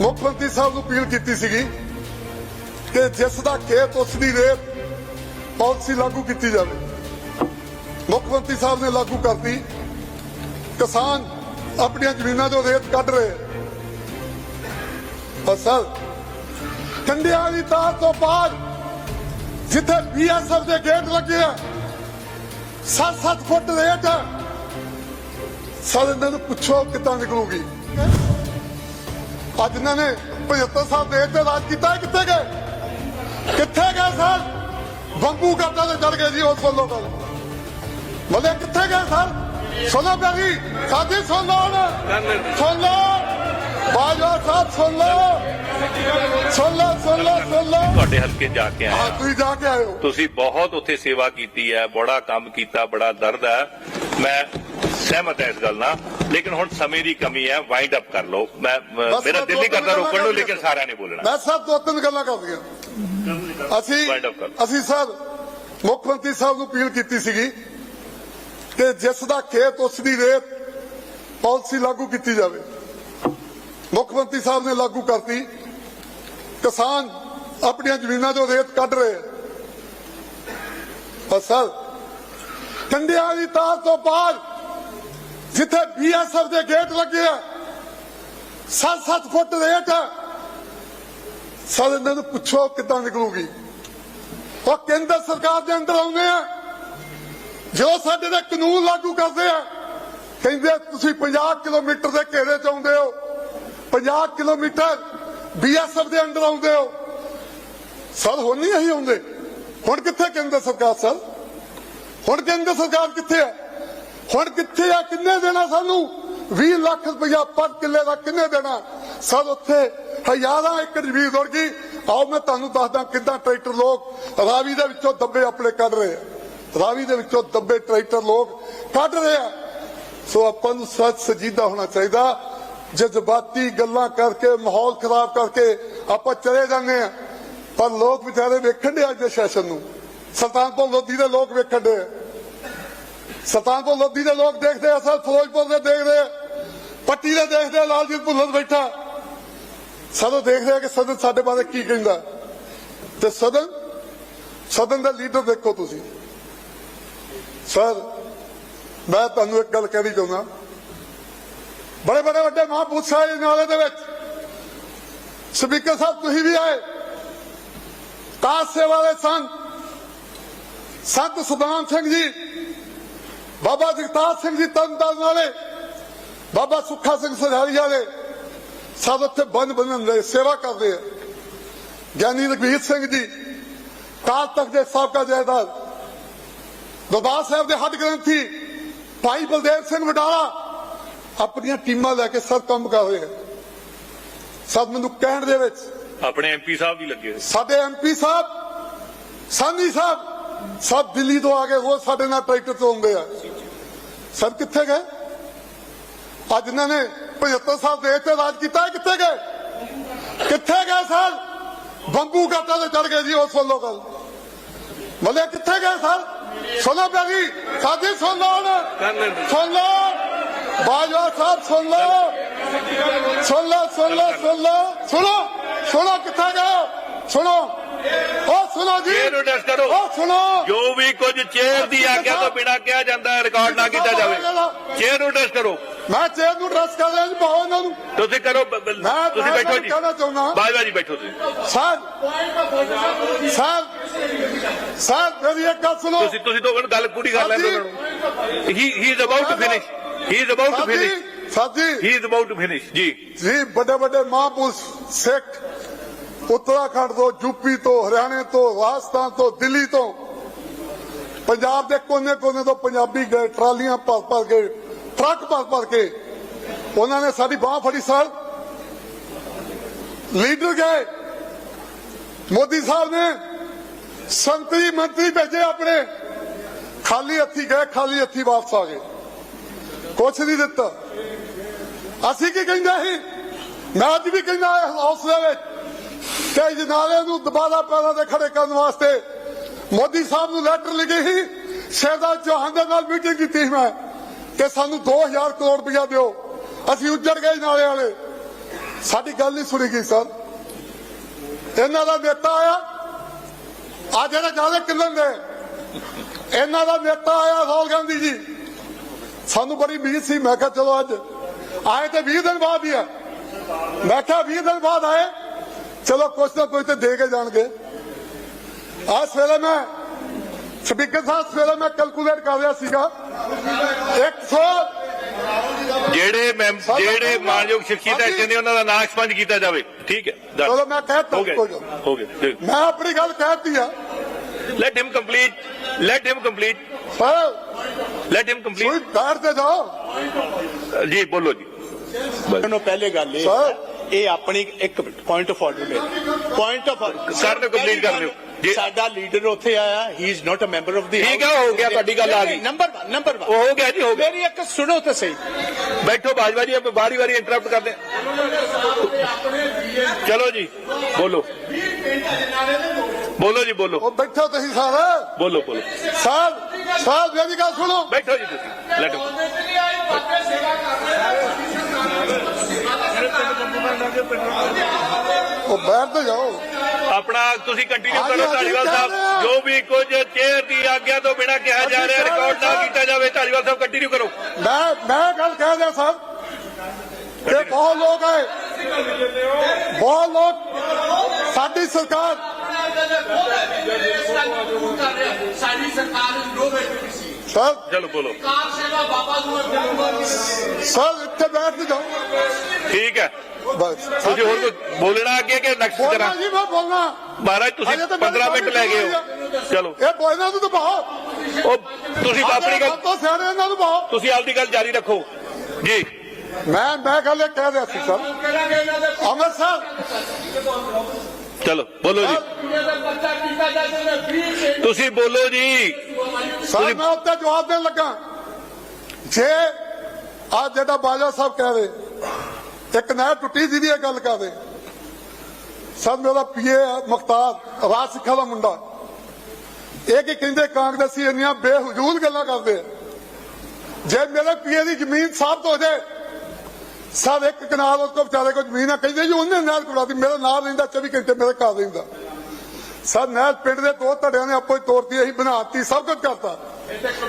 ਮੁੱਖ ਮੰਤਰੀ ਸਾਹਿਬ ਨੂੰ ਅਪੀਲ ਕੀਤੀ ਸੀਗੀ ਕਿ ਜਿਸ ਦਾ ਖੇਤ ਉਸ ਦੀ ਰੇਤ ਪਾਲਿਸੀ ਲਾਗੂ ਕੀਤੀ ਜਾਵੇ। ਮੁੱਖ ਮੰਤਰੀ ਸਾਹਿਬ ਨੇ ਲਾਗੂ ਕਰਤੀ। ਕਿਸਾਨ ਆਪਣੀਆਂ ਜ਼ਮੀਨਾਂ ਤੋਂ ਰੇਤ ਕੱਢ ਰਹੇ। ਫਸਲ ਕੰਡਿਆਂ ਦੀ ਤਾਰ ਤੋਂ ਬਾਅਦ ਜਿੱਥੇ ਬੀਐਸਐਫ ਦੇ ਗੇਟ ਲੱਗੇ ਆ 7-7 ਫੁੱਟ ਰੇਤ ਸਰ, ਇਹਨਾਂ ਨੂੰ ਪੁੱਛੋ ਕਿੱਦਾਂ ਨਿਕਲੂਗੀ। ਅੱਜ ਇਹਨਾਂ ਨੇ 75 ਸਾਲ ਦੇਸ਼ ਤੇ ਰਾਜ ਕੀਤਾ ਕਿੱਥੇ ਗਏ? ਕਿੱਥੇ ਗਏ ਸਰ? ਬੰਬੂ ਕਰਦਾ ਤੇ ਚੜ ਗਏ ਜੀ ਉਸ ਵੱਲੋਂ ਗੱਲ ਮਲੇ ਕਿੱਥੇ ਗਏ ਸਰ? ਸੁਣੋ ਪਿਆਰੀ ਸਾਡੀ ਸੁਣ ਲਓ ਸੁਣ ਲਓ। ਬਾਜਵਾ ਸਾਹਿਬ ਸੁਣ ਲਓ। ਸੁਣ ਲਓ ਸੁਣ ਲਓ ਸੁਣ ਲਓ। ਤੁਹਾਡੇ ਹਲਕੇ ਜਾ ਕੇ ਹਾਂ ਆਇਆ ਤੁਸੀਂ ਜਾ ਕੇ ਆਏ ਹੋ। ਤੁਸੀਂ ਬਹੁਤ ਉੱਥੇ ਸੇਵਾ ਕੀਤੀ ਹੈ ਬੜਾ ਕੰਮ ਕੀਤਾ ਬੜਾ ਦਰਦ ਹੈ। ਮੈਂ ਸਹਿਮਤ ਹਾਂ ਇਸ ਗੱਲ ਨਾਲ ਲੇਕਿਨ ਹੁਣ ਸਮੇਂ ਦੀ ਕਮੀ ਹੈ ਵਾਈਂਡ ਅਪ ਕਰ ਲਓ। ਮੈਂ ਮੇਰਾ ਦਿਲ ਨਹੀਂ ਕਰਦਾ ਰੋਕਣ ਨੂੰ ਕਰ ਲੇਕਿਨ ਦਿਆਂ। ਸਾਰਿਆਂ ਨੇ ਬੋਲਣਾ। ਮੈਂ ਸਭ ਦੋ ਤਿੰਨ ਗੱਲਾਂ ਕਰਦੀਆਂ ਅਸੀਂ Wind up ਕਰ। ਅਸੀਂ ਸਰ ਮੁੱਖ ਮੰਤਰੀ ਸਾਹਿਬ ਨੂੰ ਅਪੀਲ ਕੀਤੀ ਸੀਗੀ ਕਿ ਜਿਸ ਦਾ ਖੇਤ ਉਸ ਦੀ ਰੇਤ ਪਾਲਿਸੀ ਲਾਗੂ ਕੀਤੀ ਜਾਵੇ। ਮੁੱਖ ਮੰਤਰੀ ਸਾਹਿਬ ਨੇ ਲਾਗੂ ਕਰਤੀ। ਕਿਸਾਨ ਆਪਣੀਆਂ ਜ਼ਮੀਨਾਂ ਤੋਂ ਰੇਤ ਕੱਢ ਰਹੇ ਆ। ਫਸਲ ਕੰਡਿਆਂ ਦੀ ਤਾਰ ਤੋਂ ਬਾਅਦ ਜਿੱਥੇ ਬੀਐਸਐਫ ਦੇ ਗੇਟ ਲੱਗੇ ਆ 7-7 ਫੁੱਟ ਰੇਟ ਆ। ਸਾਰੇ, ਇਹਨਾਂ ਨੂੰ ਪੁੱਛੋ ਕਿੱਦਾਂ ਨਿਕਲੂਗੀ। ਉਹ ਕੇਂਦਰ ਸਰਕਾਰ ਦੇ ਅੰਦਰ ਆਉਂਦੇ ਆ ਜੋ ਸਾਡੇ ਦੇ ਕਾਨੂੰਨ ਲਾਗੂ ਕਰਦੇ ਆ, ਕਹਿੰਦੇ ਤੁਸੀਂ 50 ਕਿਲੋਮੀਟਰ ਦੇ ਘੇਰੇ ਚ ਆਉਂਦੇ ਹੋ। 50 ਕਿਲੋਮੀਟਰ ਬੀਐਸਐਫ ਦੇ ਅੰਦਰ ਆਉਂਦੇ ਹੋ। ਸਰ, ਹੁਣ ਨਹੀਂ ਅਸੀਂ ਆਉਂਦੇ। ਹੁਣ ਕਿੱਥੇ ਕੇਂਦਰ ਸਰਕਾਰ, ਸਰ? ਹੁਣ ਕੇਂਦਰ ਸਰਕਾਰ ਕਿੱਥੇ ਆ ਹੁਣ ਕਿੱਥੇ ਆ? ਕਿੰਨੇ ਦੇਣਾ ਸਾਨੂੰ? 20 ਲੱਖ ਰੁਪਇਆ ਪਰ ਕਿੱਲੇ ਦਾ ਕਿੰਨੇ ਦੇਣਾ? ਸਰ, ਉੱਥੇ ਹਜ਼ਾਰਾਂ ਏਕੜ ਜ਼ਮੀਨ ਰੁੜ ਗਈ। ਆਓ, ਮੈਂ ਤੁਹਾਨੂੰ ਦੱਸਦਾ ਕਿੱਦਾਂ ਟਰੈਕਟਰ ਲੋਕ ਰਾਵੀ ਦੇ ਵਿੱਚੋਂ ਦੱਬੇ ਆਪਣੇ ਕੱਢ ਰਹੇ ਆ। ਰਾਵੀ ਦੇ ਵਿੱਚੋਂ ਦੱਬੇ ਟਰੈਕਟਰ ਲੋਕ ਕੱਢ ਰਹੇ ਆ। ਸੋ ਆਪਾਂ ਨੂੰ ਸੱਚ ਸਜੀਦਾ ਹੋਣਾ ਚਾਹੀਦਾ। ਜਜ਼ਬਾਤੀ ਗੱਲਾਂ ਕਰਕੇ, ਮਾਹੌਲ ਖਰਾਬ ਕਰਕੇ ਆਪਾਂ ਚਲੇ ਜਾਂਦੇ ਆ। ਪਰ ਲੋਕ ਵਿਚਾਰੇ ਵੇਖਣ ਦੇ ਅੱਜ ਦੇ ਸੈਸ਼ਨ ਨੂੰ। ਸੁਲਤਾਨਪੁਰ ਲੋਧੀ ਦੇ ਲੋਕ ਵੇਖਣ ਦੇ ਆ ਲੋਧੀ ਦੇ ਲੋਕ ਦੇਖਦੇ ਆ ਸਰ ਫਿਰੋਜ਼ਪੁਰ ਦੇ ਦੇਖਦੇ ਆ, ਪੱਟੀ ਦੇ ਦੇਖਦੇ ਆ, ਲਾਲਜੀਤ ਭੁੱਲਰ ਬੈਠਾ। ਸਦੋਂ ਦੇਖਦੇ ਆ ਕਿ ਸਦਨ ਸਾਡੇ ਬਾਰੇ ਕੀ ਕਹਿੰਦਾ। ਤੇ ਸਦਨ ਸਦਨ ਦਾ ਲੀਡਰ ਦੇਖੋ ਤੁਸੀਂ। ਸਰ, ਮੈਂ ਤੁਹਾਨੂੰ ਇੱਕ ਗੱਲ ਕਹਿਣੀ ਚਾਹੁੰਦਾ। ਬੜੇ ਬੜੇ ਵੱਡੇ ਮਹਾਂਪੁਰਸ਼ ਆਏ ਨਾਲੇ ਦੇ ਵਿੱਚ, ਸਪੀਕਰ ਸਾਹਿਬ, ਤੁਸੀਂ ਵੀ ਆਏ। ਕਾਸ ਸੇਵਾ ਵਾਲੇ ਸੰਤ ਸੰਤ ਸੁਦਾਮ ਸਿੰਘ ਜੀ ਬਾਬਾ ਜਗਤਾਰ ਸਿੰਘ ਜੀ ਤਰਨਤਾਰਨ ਵਾਲੇ ਬਾਬਾ ਸੁੱਖਾ ਸਿੰਘ ਸਰਹਾਲੀ ਵਾਲੇ ਸਭ ਉੱਥੇ ਬੰਨ ਬੰਨਣ ਦੇ ਸੇਵਾ ਕਰਦੇ ਆ। ਗਿਆਨੀ ਰਘਵੀਰ ਸਿੰਘ ਜੀ ਕਾਲ ਤੱਕ ਦੇ ਸਾਬਕਾ ਜੈਦਾਰ ਦਰਬਾਰ ਸਾਹਿਬ ਦੇ ਹੱਡ ਗ੍ਰੰਥੀ ਭਾਈ ਬਲਦੇਵ ਸਿੰਘ ਵਡਾਲਾ ਆਪਣੀਆਂ ਟੀਮਾਂ ਲੈ ਕੇ ਸਭ ਕੰਮ ਕਰ ਰਹੇ ਆ। ਸਭ ਮੈਨੂੰ ਕਹਿਣ ਦੇ ਵਿੱਚ ਆਪਣੇ ਐਮਪੀ ਸਾਹਿਬ ਵੀ ਲੱਗੇ। ਸਾਡੇ ਐਮਪੀ ਸਾਹਿਬ ਸਾਨੀ ਸਾਹਿਬ ਸਭ ਦਿੱਲੀ ਤੋਂ ਆ ਕੇ ਉਹ ਸਾਡੇ ਨਾਲ ਟਰੈਕਟਰ ਤੋਂ ਆਉਂਦੇ ਆ। ਸਰ ਕਿੱਥੇ ਗਏ? ਅੱਜ ਇਹਨਾਂ ਨੇ 75 ਸਾਲ ਦੇਸ਼ ਤੇ ਰਾਜ ਕੀਤਾ ਕਿੱਥੇ ਗਏ? ਕਿੱਥੇ ਗਏ ਸਰ? ਬੰਬੂ ਘਾਟਾ ਤੇ ਚੜ ਗਏ ਜੀ, ਉਹ ਸੁਣ ਵੱਲੋਂ ਗੱਲ। ਮਲੇ ਕਿੱਥੇ ਗਏ ਸਰ? ਸੁਣੋ ਪਿਆਰੀ ਸਾਡੀ ਸੁਣ ਲਓ ਸੁਣ ਲਓ। ਬਾਜਵਾ ਸਾਹਿਬ, ਸੁਣ ਲਓ। ਸੁਣ ਲਓ ਸੁਣ ਲਓ ਸੁਣ ਲਓ। ਸੁਣੋ ਸੁਣੋ ਕਿੱਥੇ ਗਏ? ਸੁਣੋ। ਉਹ ਸੁਣੋ ਜੀ ਚੇਅਰ ਨੂੰ ਟੈਸਟ ਕਰੋ ਉਹ ਸੁਣੋ ਜੋ ਵੀ ਕੁਝ ਚੇਅਰ ਦੀ ਆਗਿਆ ਤੋਂ ਬਿਨਾ ਕਿਹਾ ਜਾਂਦਾ ਹੈ ਰਿਕਾਰਡ ਨਾ ਕੀਤਾ ਜਾਵੇ ਚੇਅਰ ਨੂੰ ਟੈਸਟ ਕਰੋ ਮੈਂ ਚੇਅਰ ਨੂੰ ਡਰੈਸ ਕਰ ਰਿਹਾ ਜੀ ਪਾਓ ਇਹਨਾਂ ਨੂੰ ਤੁਸੀਂ ਕਰੋ ਬ- ਬ- ਮੈਂ ਤੁਸੀਂ ਮੈਂ ਬੈਠੋ ਜੀ ਕਹਿਣਾ ਚਾਹੁੰਦਾ ਬਾਜਵਾ ਜੀ ਬੈਠੋ ਤੁਸੀਂ ਸਰ ਸਰ ਸਰ ਮੇਰੀ ਇੱਕ ਗੱਲ ਸੁਣੋ ਤੁਸੀਂ ਤੁਸੀਂ ਤੋਂ ਗੱਲ ਪੂਰੀ ਕਰ ਲੈਂਦੇ ਉਹਨਾਂ ਨੂੰ ਹੀ he is about to finish he is about to finish ਸਾਜੀ ਸਾਜੀ he is about to finish ਜੀ ਜੀ ਵੱਡੇ ਵੱਡੇ ਮਹਾਂਪੁਰਸ਼ ਸਿੱਖ ਉੱਤਰਾਖੰਡ ਤੋਂ ਯੂਪੀ ਤੋਂ, ਹਰਿਆਣੇ ਤੋਂ, ਰਾਜਸਥਾਨ ਤੋਂ, ਦਿੱਲੀ ਤੋਂ। ਪੰਜਾਬ ਦੇ ਕੋਨੇ-ਕੋਨੇ ਤੋਂ ਪੰਜਾਬੀ ਗਏ, ਟਰਾਲੀਆਂ ਭਰ ਭਰ ਕੇ, ਟਰੱਕ ਭਰ ਭਰ ਕੇ। ਉਹਨਾਂ ਨੇ ਸਾਡੀ ਬਾਹ ਫੜੀ ਸਰ ਲੀਡਰ ਗਏ। ਮੋਦੀ ਸਾਹਿਬ ਨੇ ਸੰਤਰੀ ਮੰਤਰੀ ਭੇਜੇ ਆਪਣੇ। ਖਾਲੀ ਹੱਥੀ ਗਏ, ਖਾਲੀ ਹੱਥੀ ਵਾਪਸ ਆ ਗਏ। ਕੁਛ ਨਹੀਂ ਦਿੱਤਾ। ਅਸੀਂ ਕੀ ਕਹਿੰਦੇ ਸੀ? ਮੈਂ ਅੱਜ ਵੀ ਕਹਿੰਦਾ ਇਸ ਹੌਸਲੇ ਵਿੱਚ। ਕਿ ਜਨਾਲੇ ਨੂੰ ਦੁਬਾਰਾ ਪੈਰਾਂ ਤੇ ਖੜੇ ਕਰਨ ਵਾਸਤੇ ਮੋਦੀ ਸਾਹਿਬ ਨੂੰ ਲੈਟਰ ਲਿਖੀ ਸੀ। ਸ਼ਹਿਜ਼ਾਦ ਚੌਹਾਨ ਦੇ ਨਾਲ ਮੀਟਿੰਗ ਕੀਤੀ ਮੈਂ। ਕਿ ਸਾਨੂੰ 2000 ਕਰੋੜ ਰੁਪਇਆ ਦਿਓ। ਅਸੀਂ ਉੱਜੜ ਗਏ ਨਾਲੇ ਵਾਲੇ। ਸਾਡੀ ਗੱਲ ਨਹੀਂ ਸੁਣੀ ਗਈ, ਸਰ। ਇਹਨਾਂ ਦਾ ਨੇਤਾ ਆਇਆ। ਆ ਜਿਹੜੇ ਜ਼ਿਆਦਾ ਕਿੰਨਣ ਦੇ ਇਹਨਾਂ ਦਾ ਨੇਤਾ ਆਇਆ ਰਾਹੁਲ ਗਾਂਧੀ ਜੀ। ਸਾਨੂੰ ਬੜੀ ਉਮੀਦ ਸੀ। ਮੈਂ ਕਿਹਾ, ਚਲੋ ਅੱਜ। ਆਏ ਤੇ 20 ਦਿਨ ਬਾਅਦ ਹੀ ਆ। ਮੈਂ ਕਿਹਾ 20 ਦਿਨ ਬਾਅਦ ਆਏ। ਚਲੋ ਕੁਛ ਨਾ ਕੁਛ ਤੇ ਦੇ ਕੇ ਜਾਣਗੇ। ਆ ਸਵੇਰੇ ਮੈਂ ਸਪੀਕਰ ਸਾਹਿਬ ਸਵੇਰੇ ਮੈਂ ਕੈਲਕੂਲੇਟ ਕਰ ਰਿਹਾ ਸੀਗਾ। 100 ਜਿਹੜੇ ਮੈਂ ਜਿਹੜੇ ਮਾਨਯੋਗ ਸ਼ਖਸੀਅਤ ਹਾਂਜੀ। ਐਕਸ਼ਨ ਨੇ ਉਹਨਾਂ ਦਾ ਨਾਂ ਐਕਸਪੰਜ ਕੀਤਾ ਜਾਵੇ। ਠੀਕ ਹੈ। ਚਲੋ ਮੈਂ ਕਹਿ ਤਾ ਹੋ ਗਿਆ ਕੋਈ ਮੈਂ ਆਪਣੀ ਗੱਲ ਕਹਿਤੀ ਆ। Let him complete let him complete ਪਰ ਲੈਟ ਹਿਮ ਕੋਈ ਕੰਪਲੀਟ ਬੈਠ ਤੇ ਜਾਓ। ਜੀ ਬੋਲੋ ਜੀ। ਨੂੰ ਪਹਿਲੇ ਗੱਲ ਇਹ। ਇਹ ਆਪਣੀ ਇੱਕ ਪੁਆਇੰਟ ਆਫ ਆਰਡਰ ਹੈ। ਪੁਆਇੰਟ ਆਫ Sir ਨੇ complete ਕਰ ਦਿਓ। ਜੀ। ਸਾਡਾ ਲੀਡਰ ਉੱਥੇ ਆਇਆ he is not a member of the ਠੀਕ ਹੈ, ਹੋ ਗਿਆ, ਤੁਹਾਡੀ ਗੱਲ ਆ ਗਈ। ਨੰਬਰ 1 ਨੰਬਰ 1 ਉਹ ਹੋ ਗਿਆ ਜੀ ਹੋ ਗਿਆ। ਮੇਰੀ ਇੱਕ ਸੁਣੋ ਤਾਂ ਸਹੀ। ਬੈਠੋ ਬਾਜਵਾ ਜੀ ਆਪਾਂ ਵਾਰੀ ਵਾਰੀ ਇੰਟਰਰਪਟ ਕਰਦੇ। ਚਲੋ ਜੀ ਬੋਲੋ। ਬੋਲੋ ਜੀ ਬੋਲੋ। ਉਹ ਬੈਠੋ ਤੁਸੀਂ ਸਾਰੇ। ਬੋਲੋ ਬੋਲੋ। ਸਾਹਿਬ ਸਾਹਿਬ ਮੇਰੀ ਗੱਲ ਸੁਣੋ। ਬੈਠੋ ਜੀ ਤੁਸੀਂ। ਲੈਟ ਉਹ ਬੈਠ ਤੇ ਜਾਓ ਆਪਣਾ ਤੁਸੀਂ ਕੰਟੀਨਿਊ ਹਾਂਜੀ, ਕਰੋ ਹਾਂਜੀ, ਧਾਲੀਵਾਲ ਕਰ ਸਾਹਿਬ ਰਹੇ ਹਾਂ। ਜੋ ਵੀ ਕੁਝ ਚੇਅਰ ਦੀ ਆਗਿਆ ਤੋਂ ਬਿਨਾ ਕਿਹਾ ਜਾ ਰਿਹਾ ਅਸੀਂ ਕਰ ਰਹੇ ਰਿਕਾਰਡ ਨਾ ਹਾਂ। ਕੀਤਾ ਜਾਵੇ ਧਾਲੀਵਾਲ ਸਾਹਿਬ ਕੰਟੀਨਿਊ ਕਰੋ ਮੈਂ ਮੈਂ ਗੱਲ ਕਹਿ ਰਿਹਾ ਸਾਹਿਬ ਕਿ ਬਹੁਤ ਲੋਕ ਆਏ ਬਹੁਤ ਲੋਕ ਸਾਡੀ ਸਰਕਾਰ ਸਾਡੀ ਸਰਕਾਰ ਨੂੰ ਜੋ ਬੈਠੀ ਸੀ ਸਰ ਚਲੋ ਬੋਲੋ ਕਾਰ ਸੇਵਾ ਬਾਬਾ ਨੂੰ ਸਰ ਇੱਥੇ ਬੈਠ ਤੇ ਜਾਓ ਠੀਕ ਹੈ। ਬਸ ਤੁਸੀਂ ਹੋਰ ਕੁਝ ਬੋਲਣਾ ਅੱਗੇ ਕਿ ਨੈਕਸਟ ਬੋਲਣਾ ਜੀ ਮੈਂ ਬੋਲਣਾ। ਮਹਾਰਾਜ ਤੁਸੀਂ ਅਜੇ ਤਾਂ ਮੇਰੀ 15 ਮਿੰਟ ਲੈ ਗਏ ਹੋ। ਚਲੋ। ਇਹ ਬੋਲਣਾ ਤੂੰ ਬਾਹੋ ਉਹ ਤੁਸੀਂ ਆਪਣੀ ਗੱਲ ਤੋਂ ਸਿਆਣੇ ਇਹਨਾਂ ਨੂੰ ਬਾਹੋ ਤੁਸੀਂ ਆਪਦੀ ਗੱਲ ਜਾਰੀ ਰੱਖੋ। ਜੀ। ਮੈਂ ਮੈਂ ਗੱਲ ਇਹ ਕਹਿ ਰਿਹਾ ਸੀ ਸਰ। ਅੰਮ੍ਰਿਤਸਰ ਚਲੋ ਬੋਲੋ ਜੀ। ਤੁਸੀਂ ਬੋਲੋ ਜੀ। ਸਰ ਮੈਂ ਉੱਤੇ ਜਵਾਬ ਦੇਣ ਲੱਗਾ। ਜੇ ਆ ਜਿਹੜਾ ਬਾਜਾ ਸਾਹਿਬ ਕਹਿ ਰਹੇ ਇੱਕ ਨਹਿਰ ਟੁੱਟੀ ਦੀ ਇਹ ਗੱਲ ਕਰਦੇ ਸਰ ਮੇਰਾ ਪੀਏ ਮੁਖਤਾਰ, ਰਾਜ ਸਿੱਖਾ ਦਾ ਮੁੰਡਾ। ਇਹ ਕੀ ਕਹਿੰਦੇ ਕਾਂਗਰਸੀ ਇੰਨੀਆਂ ਬੇਹਜੂਲ ਗੱਲਾਂ ਕਰਦੇ? ਜੇ ਮੇਰੇ ਪੀਏ ਦੀ ਜ਼ਮੀਨ ਸਾਫ਼ ਹੋ ਜਾਏ ਸਰ ਇੱਕ ਕਨਾਲ ਉਸ ਕੋ ਵਿਚਾਰੇ ਕੋ ਜ਼ਮੀਨ ਆ, ਕਹਿੰਦੇ ਜੀ ਉਹਨੇ ਨਹਿਰ ਕੁੜਾਤੀ ਮੇਰਾ ਨਾਮ ਰਹਿੰਦਾ 24 ਘੰਟੇ ਮੇਰੇ ਘਰ ਰਹਿੰਦਾ। ਸਰ ਨਹਿਰ ਪਿੰਡ ਦੇ ਦੋ ਧੜਿਆਂ ਨੇ ਆਪੋ ਹੀ ਤੋੜਤੀ ਅਸੀਂ ਬਣਾਤੀ, ਸਭ ਕੁਝ ਕਰਤਾ।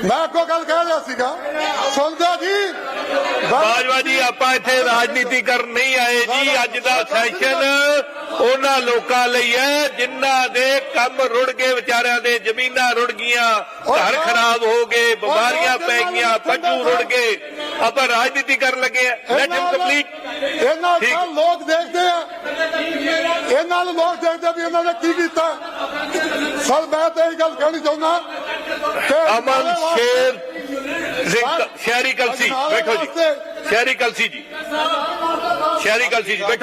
ਮੈਂ ਕੋ ਗੱਲ ਕਹਿ ਰਿਹਾ ਸੀਗਾ। ਸੁਣਦਾ ਜੀ? ਬਾਜਵਾ ਜੀ ਆਪਾਂ ਇੱਥੇ ਰਾਜਨੀਤੀ ਕਰਨ ਨਹੀਂ ਆਏ ਜੀ। ਅੱਜ ਦਾ ਸੈਸ਼ਨ ਉਹਨਾਂ ਲੋਕਾਂ ਲਈ ਹੈ ਜਿਨ੍ਹਾਂ ਦੇ ਕੰਮ ਰੁੜ ਗਏ ਵਿਚਾਰਿਆਂ ਦੇ ਜ਼ਮੀਨਾਂ ਰੁੜ ਗਈਆਂ। ਘਰ ਖਰਾਬ ਹੋ ਗਏ ਬਿਮਾਰੀਆਂ ਪੈ ਗਈਆਂ ਪੱਜੂ ਰੁੜ ਗਏ। ਆਪਾਂ ਰਾਜਨੀਤੀ ਕਰਨ ਲੱਗੇ ਆ ਲੈਟ ਹਿਮ ਕੰਪਲੀਟ ਇਹਨਾਂ। ਨਾਲ ਲੋਕ ਦੇਖਦੇ ਆ। ਇਹਨਾਂ ਨੂੰ ਲੋਕ ਦੇਖਦੇ ਵੀ ਇਹਨਾਂ ਨੇ ਕੀ ਕੀਤਾ। ਸਰ ਮੈਂ ਤਾਂ ਇਹ ਗੱਲ ਕਹਿਣੀ ਚਾਹੁੰਦਾ। ਅਮਨ ਸ਼ੇਰ ਸ਼ਹਿਰੀ ਕਲਸੀ ਬੈਠੋ ਜੀ। ਸ਼ਹਿਰੀ ਕਲਸੀ ਜੀ। ਸ਼ਹਿਰੀ ਕਲਸੀ ਜੀ